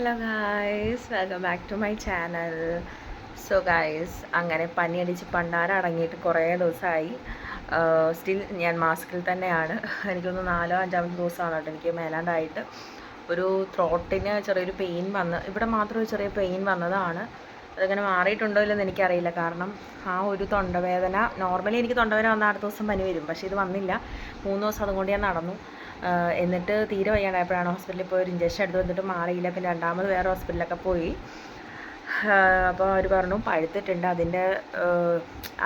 Hello guys welcome back to my channel so guys അങ്ങനെ പനിയടിച്ച് പണ്ടാരം അടങ്ങിയിട്ട് കുറേ ദിവസമായി സ്റ്റിൽ ഞാൻ മാസ്കിൽ തന്നെയാണ്. എനിക്കൊന്ന് നാലോ അഞ്ചാമത്തെ ദിവസമാണ് കേട്ടോ. എനിക്ക് മേലാണ്ടായിട്ട് ഒരു ത്രോട്ടിന് ചെറിയൊരു പെയിൻ വന്ന് ഇവിടെ മാത്രം ഒരു ചെറിയ പെയിൻ വന്നതാണ്. അതങ്ങനെ മാറിയിട്ടുണ്ടോ ഇല്ലെന്ന് എനിക്കറിയില്ല. കാരണം ആ ഒരു തൊണ്ടവേദന നോർമലി എനിക്ക് തൊണ്ടവേദന വന്ന അടുത്ത ദിവസം പനി വരും. പക്ഷേ ഇത് വന്നില്ല. മൂന്ന് ദിവസം അതുകൊണ്ട് ഞാൻ നടന്നു. എന്നിട്ട് തീരെ വയ്യാണ്ടായപ്പോഴാണ് ഹോസ്പിറ്റലിൽ പോയി ഒരു ഇഞ്ചക്ഷൻ എടുത്ത് വന്നിട്ട് മാറിയില്ല. പിന്നെ രണ്ടാമത് വേറെ ഹോസ്പിറ്റലിലൊക്കെ പോയി. അപ്പോൾ അവർ പറഞ്ഞു പഴുത്തിട്ടുണ്ട്. അതിന്റെ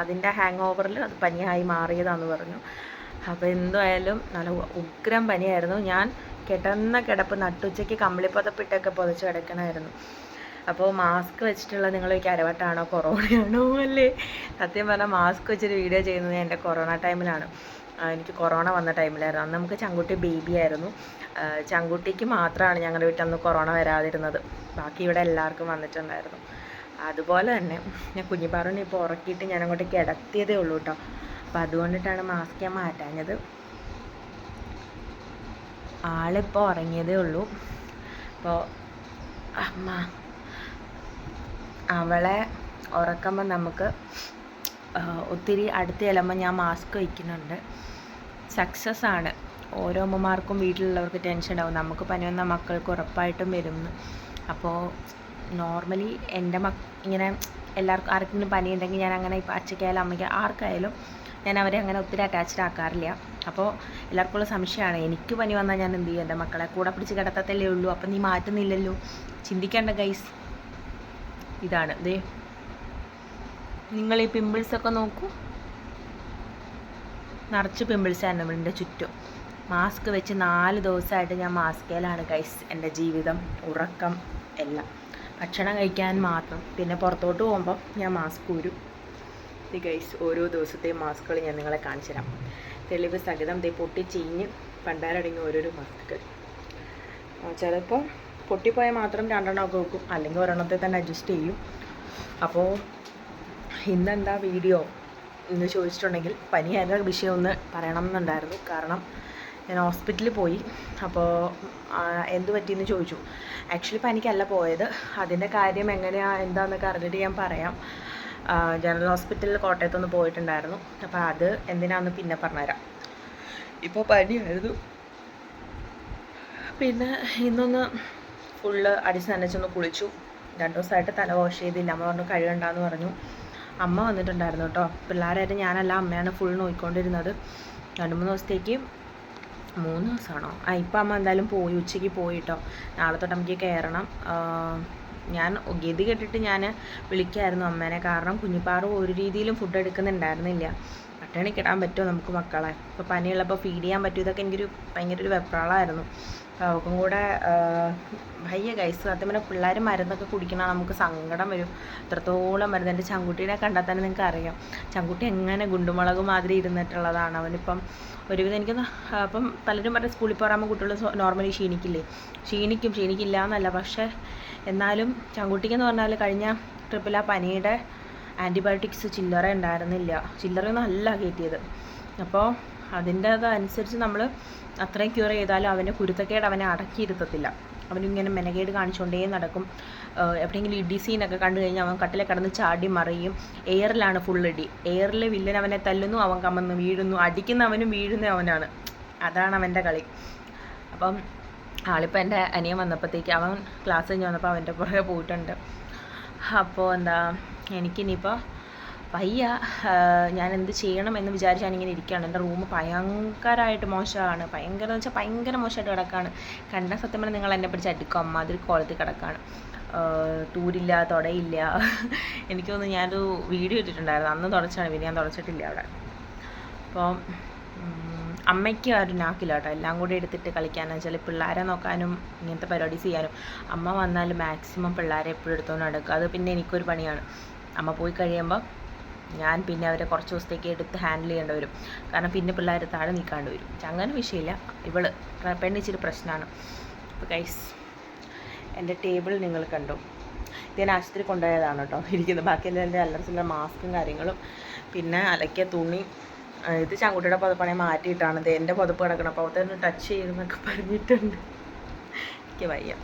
അതിന്റെ ഹാങ് ഓവറിൽ അത് പനിയായി മാറിയതാണെന്ന് പറഞ്ഞു. അപ്പോൾ എന്തായാലും നല്ല ഉഗ്രം പനിയായിരുന്നു. ഞാൻ കിടന്ന കിടപ്പ് നട്ടുച്ചയ്ക്ക് കമ്പിളിപ്പതപ്പിട്ടൊക്കെ പുതച്ച് കിടക്കണമായിരുന്നു അപ്പോൾ മാസ്ക് വെച്ചിട്ടുള്ള നിങ്ങൾ കരവട്ടാണോ കൊറോണയാണോ അല്ലേ? സത്യം പറഞ്ഞാൽ മാസ്ക് വെച്ചൊരു വീഡിയോ ചെയ്യുന്നത് എന്റെ കൊറോണ ടൈമിലാണ് എനിക്ക് കൊറോണ വന്ന ടൈമിലായിരുന്നു. അന്ന് നമുക്ക് ചങ്കുട്ടി ബേബി ആയിരുന്നു. ചങ്കുട്ടിക്ക് മാത്രമാണ് ഞങ്ങളുടെ വീട്ടിൽ അന്ന് കൊറോണ വരാതിരുന്നത്. ബാക്കി ഇവിടെ എല്ലാവർക്കും വന്നിട്ടുണ്ടായിരുന്നു. അതുപോലെ തന്നെ ഞാൻ കുഞ്ഞിപ്പാറുവിനെ ഇപ്പോൾ ഉറക്കിയിട്ട് ഞാൻ അങ്ങോട്ട് കിടത്തിയതേ ഉള്ളൂ കേട്ടോ അപ്പം അതുകൊണ്ടിട്ടാണ് മാസ്ക് ഞാൻ മാറ്റാഞ്ഞത്. ആളിപ്പോൾ ഉറങ്ങിയതേ ഉള്ളൂ. അപ്പോൾ അമ്മ അവളെ ഉറക്കുമ്പോൾ നമുക്ക് ഒത്തിരി അടുത്ത് ചെല്ലുമ്പോൾ ഞാൻ മാസ്ക് വയ്ക്കുന്നുണ്ട് സക്സസ് ആണ് ഓരോ അമ്മമാർക്കും വീട്ടിലുള്ളവർക്ക് ടെൻഷൻ ഉണ്ടാവും നമുക്ക് പനി വന്ന മക്കൾക്ക് ഉറപ്പായിട്ടും വരും. അപ്പോൾ നോർമലി എന്റെ മക്ക ഇങ്ങനെ എല്ലാവർക്കും ആർക്കെങ്കിലും പനി ഉണ്ടെങ്കിൽ ഞാൻ അങ്ങനെ ഇപ്പോൾ അച്ഛക്കായാലും അമ്മയ്ക്ക് ആർക്കായാലും ഞാൻ അവരെ അങ്ങനെ ഒത്തിരി അറ്റാച്ച്ഡ് ആക്കാറില്ല. അപ്പോൾ എല്ലാവർക്കും ഉള്ള സംശയമാണ്. എനിക്ക് പനി വന്നാൽ ഞാൻ എന്ത് ചെയ്യും? എന്റെ മക്കളെ കൂടെ പിടിച്ച് കിടത്തത്തല്ലേ ഉള്ളൂ. അപ്പം നീ മാറ്റുന്നില്ലല്ലോ. ചിന്തിക്കേണ്ട ഗൈസ്. ഇതാണ്. ദേ. നിങ്ങൾ ഈ പിമ്പിൾസൊക്കെ നോക്കൂ. നിറച്ച് പിമ്പിൾസ് ആണ് നമ്മളിന്റെ ചുറ്റും. മാസ്ക് വെച്ച് നാല് ദിവസമായിട്ട് ഞാൻ മാസ്കേലാണ് കൈസ് എന്റെ ജീവിതം ഉറക്കം എല്ലാം. ഭക്ഷണം കഴിക്കാൻ മാത്രം. പിന്നെ പുറത്തോട്ട് പോകുമ്പോൾ ഞാൻ മാസ്ക് ഊരും. ഇത് ഗൈസ് ഓരോ ദിവസത്തെയും മാസ്കുകൾ ഞാൻ നിങ്ങളെ കാണിച്ചു തരാം. തെളിവ് സഹിതം ദേ പൊട്ടി ചീഞ്ഞ് പണ്ടാരടങ്ങി ഓരോരോ മാസ്കുകൾ ചിലപ്പോൾ പൊട്ടിപ്പോയാൽ മാത്രം രണ്ടെണ്ണമൊക്കെ വെക്കും. അല്ലെങ്കിൽ ഒരെണ്ണത്തെ തന്നെ അഡ്ജസ്റ്റ് ചെയ്യും. അപ്പോൾ ഇന്നെന്താ വീഡിയോ എന്ന് ചോദിച്ചിട്ടുണ്ടെങ്കിൽ പനിയായ വിഷയം ഒന്ന് പറയണം എന്നുണ്ടായിരുന്നു കാരണം ഞാൻ ഹോസ്പിറ്റലിൽ പോയി. അപ്പോൾ എന്ത് പറ്റിയെന്ന് ചോദിച്ചു. ആക്ച്വലി പനിക്കല്ല പോയത്. അതിന്റെ കാര്യം എങ്ങനെയാണ് എന്താണെന്നൊക്കെ അറിഞ്ഞിട്ട് ഞാൻ പറയാം. ജനറൽ ഹോസ്പിറ്റലിൽ കോട്ടയത്തൊന്ന് പോയിട്ടുണ്ടായിരുന്നു. അപ്പോൾ അത് എന്തിനാന്ന് പിന്നെ പറഞ്ഞുതരാം. ഇപ്പോൾ പനിയായിരുന്നു. പിന്നെ ഇന്നൊന്ന് ഫുള്ള് അടിച്ച് നനച്ചൊന്ന് കുളിച്ചു. രണ്ട് ദിവസമായിട്ട് തല വാഷ് ചെയ്തില്ല. അമ്മ പറഞ്ഞു കഴുകണ്ടെന്ന് പറഞ്ഞു. അമ്മ വന്നിട്ടുണ്ടായിരുന്നു കേട്ടോ. പിള്ളേരായിട്ട് ഞാനല്ല അമ്മയാണ് ഫുൾ നോയിക്കൊണ്ടിരുന്നത്. രണ്ട് മൂന്ന് ദിവസത്തേക്ക് മൂന്ന് ദിവസമാണോ? ആ ഇപ്പം അമ്മ എന്തായാലും പോയി ഉച്ചയ്ക്ക് പോയി കേട്ടോ. നാളെ തൊട്ട് അമ്മയ്ക്ക് കയറണം. ഞാൻ ഗതി കെട്ടിട്ട് ഞാൻ വിളിക്കായിരുന്നു അമ്മേനെ. കാരണം കുഞ്ഞിപ്പാറ് ഒരു രീതിയിലും ഫുഡ് എടുക്കുന്നുണ്ടായിരുന്നില്ല. പട്ടിണി കിടാൻ പറ്റുമോ നമുക്ക് മക്കളെ? ഇപ്പോൾ പനിയുള്ളപ്പോൾ ഫീഡ് ചെയ്യാൻ പറ്റും? ഇതൊക്കെ എനിക്കൊരു ഭയങ്കര ഒരു വെപ്രാളമായിരുന്നു. അവൾക്കും കൂടെ ഭയ്യ ഗൈസ് സത്യം പറഞ്ഞാൽ പിള്ളേർ മരുന്നൊക്കെ കുടിക്കണം നമുക്ക് സങ്കടം വരും. അത്രത്തോളം മരുന്ന്? എന്റെ ചങ്കുട്ടീനെ കണ്ടാൽ തന്നെ നിങ്ങൾക്ക് അറിയാം. ചങ്കുട്ടി എങ്ങനെ ഗുണ്ടുമുളക് മാതിരി ഇരുന്നിട്ടുള്ളതാണ്. അവനിപ്പം ഒരുവിധം എനിക്ക് അപ്പം പലരും പറഞ്ഞ സ്കൂളിൽ പോകാകുമ്പോൾ കുട്ടികൾ നോർമലി ക്ഷീണിക്കില്ലേ? ക്ഷീണിക്കും ക്ഷീണിക്കില്ല എന്നല്ല പക്ഷേ എന്നാലും ചങ്കുട്ടിക്കെന്ന് പറഞ്ഞാൽ കഴിഞ്ഞ ട്രിപ്പിൽ ആ പനിയുടെ ആന്റിബയോട്ടിക്സ് ചില്ലറ ഉണ്ടായിരുന്നില്ല. ചില്ലറ നല്ല കയറ്റിയത്. അപ്പോൾ അതിന്റെ അതനുസരിച്ച് നമ്മൾ അത്രയും ക്യൂർ ചെയ്താലും അവന്റെ കുരുത്തക്കേട് അവനെ അടക്കിയിരുത്തത്തില്ല അവനിങ്ങനെ മെനകേട് കാണിച്ചുകൊണ്ടേ നടക്കും. എവിടെയെങ്കിലും ഇടി സീനൊക്കെ കണ്ടു കഴിഞ്ഞാൽ അവൻ കട്ടിലെ കിടന്ന് ചാടി മറിയും. എയറിലാണ് ഫുൾ ഇടി. എയറിൽ വില്ലൻ അവനെ തല്ലുന്നു അവൻ കമന്ന് വീഴുന്നു. അടിക്കുന്ന അവനും വീഴുന്ന അവനാണ്. അതാണ് അവന്റെ കളി. അപ്പം ആളിപ്പോൾ എന്റെ അനിയൻ വന്നപ്പോഴത്തേക്ക് അവൻ ക്ലാസ് കഴിഞ്ഞ് വന്നപ്പോൾ അവന്റെ പുറകെ പോയിട്ടുണ്ട്. അപ്പോൾ എന്താ എനിക്കിനിയിപ്പോൾ വയ്യ. ഞാൻ എന്ത് ചെയ്യണം എന്ന് വിചാരിച്ച് ഞാനിങ്ങനെ ഇരിക്കുകയാണ്. എന്റെ റൂം ഭയങ്കരമായിട്ട് മോശമാണ്. ഭയങ്കര എന്ന് വെച്ചാൽ ഭയങ്കര മോശമായിട്ട് കിടക്കാണ് കണ്ട സത്യം പറഞ്ഞാൽ നിങ്ങൾ എന്നെ പിടിച്ച് അടിക്കും. അമ്മാതിരി കോളത്തിൽ കിടക്കാണ് തൂരില്ല തുടയില്ല. എനിക്ക് തോന്നുന്നു ഞാനൊരു വീഡിയോ ഇട്ടിട്ടുണ്ടായിരുന്നു. അന്ന് തുടച്ചാണ്. പിന്നെ ഞാൻ തുടച്ചിട്ടില്ല അവിടെ. അപ്പോൾ അമ്മയ്ക്ക് ആ ഒരു നാക്കില്ല കേട്ടോ. എല്ലാം കൂടി എടുത്തിട്ട് കളിക്കാനെന്ന് വെച്ചാൽ പിള്ളേരെ നോക്കാനും ഇങ്ങനത്തെ പരിപാടി ചെയ്യാനും. അമ്മ വന്നാൽ മാക്സിമം പിള്ളേരെ എപ്പോഴും എടുത്തുകൊണ്ട് നടക്കുക അത് പിന്നെ എനിക്കൊരു പണിയാണ്. അമ്മ പോയി കഴിയുമ്പോൾ ഞാൻ പിന്നെ അവരെ കുറച്ച് ദിവസത്തേക്ക് എടുത്ത് ഹാൻഡിൽ ചെയ്യേണ്ടി വരും. കാരണം പിന്നെ പിള്ളേർ താഴെ നിൽക്കാണ്ട് വരും. അങ്ങനെ വിഷയമില്ല. ഇവൾ പെണ്ണിച്ചിരി പ്രശ്നമാണ്. അപ്പോൾ കൈസ് എന്റെ ടേബിൾ നിങ്ങൾ കണ്ടു. ഞാൻ ആശുപത്രി കൊണ്ടുപോയതാണ് കേട്ടോ. ഇരിക്കുന്നത്. ബാക്കിയെല്ലാം എന്റെ അല്ലറച്ചില്ല മാസ്കും കാര്യങ്ങളും പിന്നെ അലക്കിയ തുണി ഇത് ചങ്കുട്ടിയുടെ പുതപ്പാണെ മാറ്റിയിട്ടാണ്. ഇത് എന്റെ പുതപ്പ് കിടക്കണം. അപ്പോൾ അതൊന്ന് ടച്ച് ചെയ്യുന്നൊക്കെ പറഞ്ഞിട്ടുണ്ട്. എനിക്ക് വയ്യ.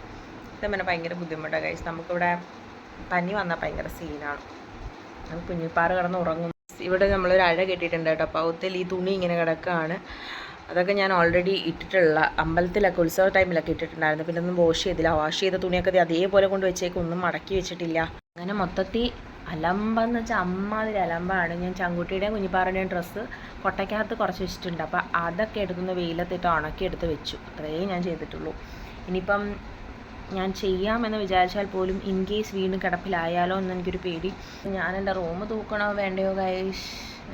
പറഞ്ഞാൽ ഭയങ്കര ബുദ്ധിമുട്ടാണ് കഴിച്ച് നമുക്കിവിടെ പനി വന്നാൽ ഭയങ്കര സീനാണ് കുഞ്ഞിപ്പാറ് കിടന്ന് ഉറങ്ങും ഇവിടെ നമ്മളൊരു അഴ കെട്ടിയിട്ടുണ്ട് കേട്ടോ. അപ്പോൾ അവത്തിൽ ഈ തുണി ഇങ്ങനെ കിടക്കുകയാണ്. അതൊക്കെ ഞാൻ ഓൾറെഡി ഇട്ടിട്ടുള്ള അമ്പലത്തിലൊക്കെ ഉത്സവ ടൈമിലൊക്കെ ഇട്ടിട്ടുണ്ടായിരുന്നു. പിന്നെ ഒന്നും വാഷ് ചെയ്തില്ല. വാഷ് ചെയ്ത തുണിയൊക്കെ അതേപോലെ കൊണ്ട് വെച്ചേക്കും. ഒന്നും മടക്കി വെച്ചിട്ടില്ല. അങ്ങനെ മൊത്തത്തിൽ അലമ്പെന്ന് വെച്ചാൽ അമ്മാതിരി അലമ്പാണ്. ഞാൻ ചങ്കുട്ടിയുടെയും കുഞ്ഞിപ്പാറയുടെയും ഡ്രസ്സ് കൊട്ടയ്ക്കകത്ത് കുറച്ച് വെച്ചിട്ടുണ്ട്. അപ്പോൾ അതൊക്കെ എടുക്കുന്ന വെയിലത്തിട്ട് ഉണക്കി എടുത്ത് വെച്ചു. അത്രയേ ഞാൻ ചെയ്തിട്ടുള്ളൂ. ഇനിയിപ്പം ഞാൻ ചെയ്യാമെന്ന് വിചാരിച്ചാൽ പോലും ഇൻ കേസ് വീണ്ടും കിടപ്പിലായാലോ എന്ന് എനിക്കൊരു പേടി. ഞാൻ എന്റെ റൂം തൂക്കണോ വേണ്ടയോ കൈഷ്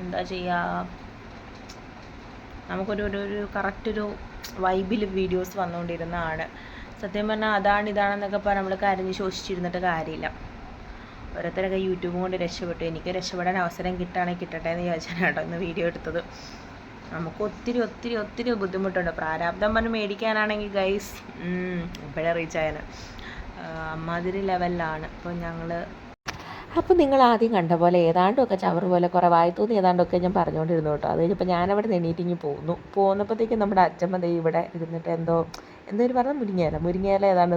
എന്താ ചെയ്യാ? നമുക്കൊരു ഒരു ഒരു കറക്റ്റൊരു വൈബിൽ വീഡിയോസ് വന്നുകൊണ്ടിരുന്നതാണ് സത്യം പറഞ്ഞാൽ അതാണ് ഇതാണെന്നൊക്കെ പറഞ്ഞ് നമ്മൾ കരഞ്ഞ് ശോഷിച്ചിരുന്നിട്ട് കാര്യമില്ല. ഓരോരുത്തരൊക്കെ യൂട്യൂബ് കൊണ്ട് രക്ഷപ്പെട്ടു. എനിക്ക് രക്ഷപ്പെടാൻ അവസരം കിട്ടുകയാണെങ്കിൽ കിട്ടട്ടെ എന്ന് ചോദിച്ചാണ് കേട്ടോ ഇന്ന് വീഡിയോ എടുത്തത്. നമുക്ക് ഒത്തിരി ഒത്തിരി ഒത്തിരി ബുദ്ധിമുട്ടുണ്ട്. പ്രാരാബ്ദം പറഞ്ഞ് മേടിക്കാനാണെങ്കിൽ ഗൈസ് ഇപ്പോഴേ റീച്ച് ആയതിന് അമ്മാതിരി ലെവലിലാണ് അപ്പോൾ ഞങ്ങൾ അപ്പോൾ നിങ്ങൾ ആദ്യം കണ്ട പോലെ ഏതാണ്ടൊക്കെ ചവർ പോലെ കുറേ വായി തോന്നി ഏതാണ്ടൊക്കെ ഞാൻ പറഞ്ഞുകൊണ്ടിരുന്നു കേട്ടോ. അത് കഴിഞ്ഞപ്പോൾ ഞാനവിടെ നിന്ന് എണീറ്റിങ്ങി പോന്നു. പോന്നപ്പോഴത്തേക്കും നമ്മുടെ അച്ഛമ്മ ഇവിടെ ഇരുന്നിട്ട് എന്തോ എന്തോ പറഞ്ഞാൽ പറഞ്ഞ മുരിങ്ങയില. മുരിങ്ങയില ഏതാണ്ട്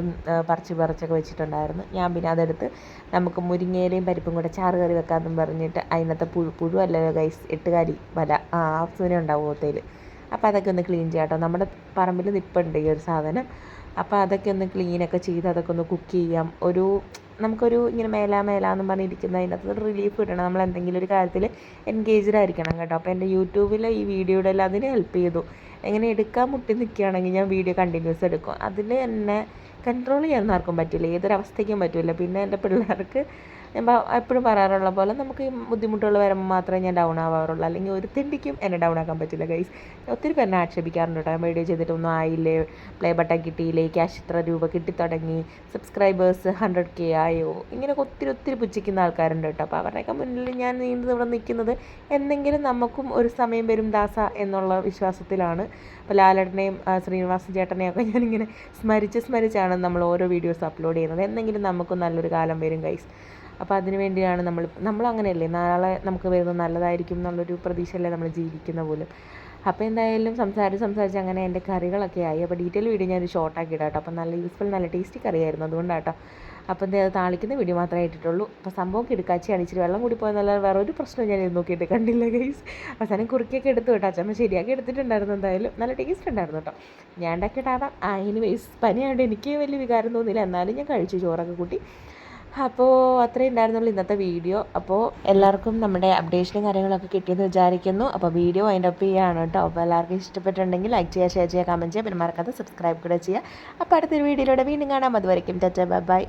പറിച്ച് പറിച്ചൊക്കെ വെച്ചിട്ടുണ്ടായിരുന്നു. ഞാൻ പിന്നെ അതെടുത്ത് നമുക്ക് മുരിങ്ങയിലയും പരിപ്പും കൂടെ ചാറ് കറി വെക്കാമെന്നും പറഞ്ഞിട്ട് അതിനകത്ത് പുഴു പുഴു അല്ലല്ലോ ഗൈസ് എട്ടുകാരി വല. ആ സുന ഉണ്ടാവും ഓത്തയിൽ അപ്പോൾ അതൊക്കെ ഒന്ന് ക്ലീൻ ചെയ്യാം കേട്ടോ നമ്മുടെ പറമ്പിൽ നിൽപ്പുണ്ട് ഈ ഒരു സാധനം. അപ്പോൾ അതൊക്കെ ഒന്ന് ക്ലീനൊക്കെ ചെയ്ത് അതൊക്കെ ഒന്ന് കുക്ക് ചെയ്യാം. ഒരു നമുക്കൊരു ഇങ്ങനെ മേലാ മേലാന്നും പറഞ്ഞിരിക്കുന്ന അതിനകത്ത് റിലീഫ് കിട്ടണം. നമ്മൾ എന്തെങ്കിലും ഒരു കാര്യത്തിൽ എൻഗേജ്ഡ് ആയിരിക്കണം കേട്ടോ. അപ്പോൾ എന്റെ യൂട്യൂബിൽ ഈ വീഡിയോയുടെ എല്ലാം അതിന് ഹെൽപ്പ് ചെയ്തു. എങ്ങനെ എടുക്കാൻ മുട്ടി നിൽക്കുകയാണെങ്കിൽ ഞാൻ വീഡിയോ കണ്ടിന്യൂസ് എടുക്കും. അതിൽ എന്നെ കൺട്രോൾ ചെയ്യാൻ ആർക്കും പറ്റില്ല. ഏതൊരവസ്ഥയ്ക്കും പറ്റില്ല. പിന്നെ എന്റെ പിള്ളേർക്ക് ഞാൻ എപ്പോഴും പറയാറുള്ള പോലെ നമുക്ക് ഈ ബുദ്ധിമുട്ടുകൾ വരുമ്പോൾ മാത്രമേ ഞാൻ ഡൗൺ ആവാറുള്ളൂ. അല്ലെങ്കിൽ ഒരു തെണ്ടിക്കും എന്നെ ഡൗൺ ആക്കാൻ പറ്റില്ല ഗൈസ് ഒത്തിരി പേരെ ആക്ഷേപിക്കാറുണ്ട് കേട്ടോ വീഡിയോ ചെയ്തിട്ടൊന്നും ആയില്ലേ പ്ലേ ബട്ടൺ കിട്ടിയില്ലേ ക്യാഷ് ഇത്ര രൂപ കിട്ടിത്തുടങ്ങി സബ്സ്ക്രൈബേഴ്സ് ഹൺഡ്രഡ് കെ ആയോ? ഇങ്ങനെയൊക്കെ ഒത്തിരി ഒത്തിരി പുച്ഛിക്കുന്ന ആൾക്കാരുണ്ട് കേട്ടോ അപ്പോൾ അവരുടെയൊക്കെ മുന്നിൽ ഞാൻ നീണ്ടു ഇവിടെ നിൽക്കുന്നത് എന്തെങ്കിലും നമുക്കും ഒരു സമയം വരും ദാസ എന്നുള്ള വിശ്വാസത്തിലാണ്. അപ്പോൾ ലാലേട്ടനെയും ശ്രീനിവാസ ചേട്ടനെയും ഒക്കെ ഞാനിങ്ങനെ സ്മരിച്ച് സ്മരിച്ചാണ് നമ്മൾ ഓരോ വീഡിയോസ് അപ്ലോഡ് ചെയ്യുന്നത്. എന്തെങ്കിലും നമുക്കും നല്ലൊരു കാലം വരും ഗൈസ് അപ്പോൾ അതിനു വേണ്ടിയാണ് നമ്മൾ നമ്മൾ അങ്ങനെയല്ലേ? നാളെ നമുക്ക് വരുന്നത് നല്ലതായിരിക്കും എന്നുള്ളൊരു പ്രതീക്ഷയല്ലേ നമ്മൾ ജീവിക്കുന്ന പോലും. അപ്പോൾ എന്തായാലും സംസാരിച്ച് സംസാരിച്ച് അങ്ങനെ എന്റെ കറികളൊക്കെ ആയി. അപ്പോൾ ഡീറ്റെയിൽ വീഡിയോ ഞാൻ ഒരു ഷോർട്ടാക്കി ഇടാം കേട്ടോ. അപ്പോൾ നല്ല യൂസ്ഫുൾ നല്ല ടേസ്റ്റി കറിയായിരുന്നു അതുകൊണ്ടാട്ടോ അപ്പോൾ എന്താ താളിക്കുന്ന വീഡിയോ മാത്രമേ ഇട്ടിട്ടുള്ളൂ. അപ്പോൾ സംഭവം കിടക്കാച്ചിയാണ് ഇച്ചിരി വെള്ളം കൂടി പോയെന്നല്ലാതെ വേറെ ഒരു പ്രശ്നവും ഞാൻ ഇത് നോക്കിയിട്ട് കണ്ടില്ല ഗൈസ് അവസാനം കുറുക്കിയൊക്കെ എടുത്തു കേട്ടോ. അച്ഛമ്മ ശരിയാക്കി എടുത്തിട്ടുണ്ടായിരുന്നു എന്തായാലും. നല്ല ടേസ്റ്റ് ഉണ്ടായിരുന്നു കേട്ടോ. ഞാൻ ഉണ്ടാക്കിയിട്ടാവാം ആ എനിവേസ് പനിയായതുകൊണ്ട് എനിക്ക് വലിയ വികാരം തോന്നിയില്ല. എന്നാലും ഞാൻ കഴിച്ചു ചോറൊക്കെ കൂട്ടി. അപ്പോൾ അത്രയും ഉണ്ടായിരുന്നുള്ളൂ ഇന്നത്തെ വീഡിയോ. അപ്പോൾ എല്ലാവർക്കും നമ്മുടെ അപ്ഡേഷനും കാര്യങ്ങളൊക്കെ കിട്ടിയെന്ന് വിചാരിക്കുന്നു. അപ്പോൾ വീഡിയോ അതിന്റെ അപ്പ് ചെയ്യാണ് കേട്ടോ. അപ്പോൾ എല്ലാവർക്കും ഇഷ്ടപ്പെട്ടുണ്ടെങ്കിൽ ലൈക്ക് ചെയ്യുക ഷെയർ ചെയ്യുക കമന്റ് ചെയ്യുക. പിന്നെ മറക്കാതെ സബ്സ്ക്രൈബ് കൂടെ ചെയ്യുക. അപ്പോൾ അടുത്തൊരു വീഡിയോയിലൂടെ വീണ്ടും കാണാം. അതുവരയ്ക്കും ബൈ ബൈ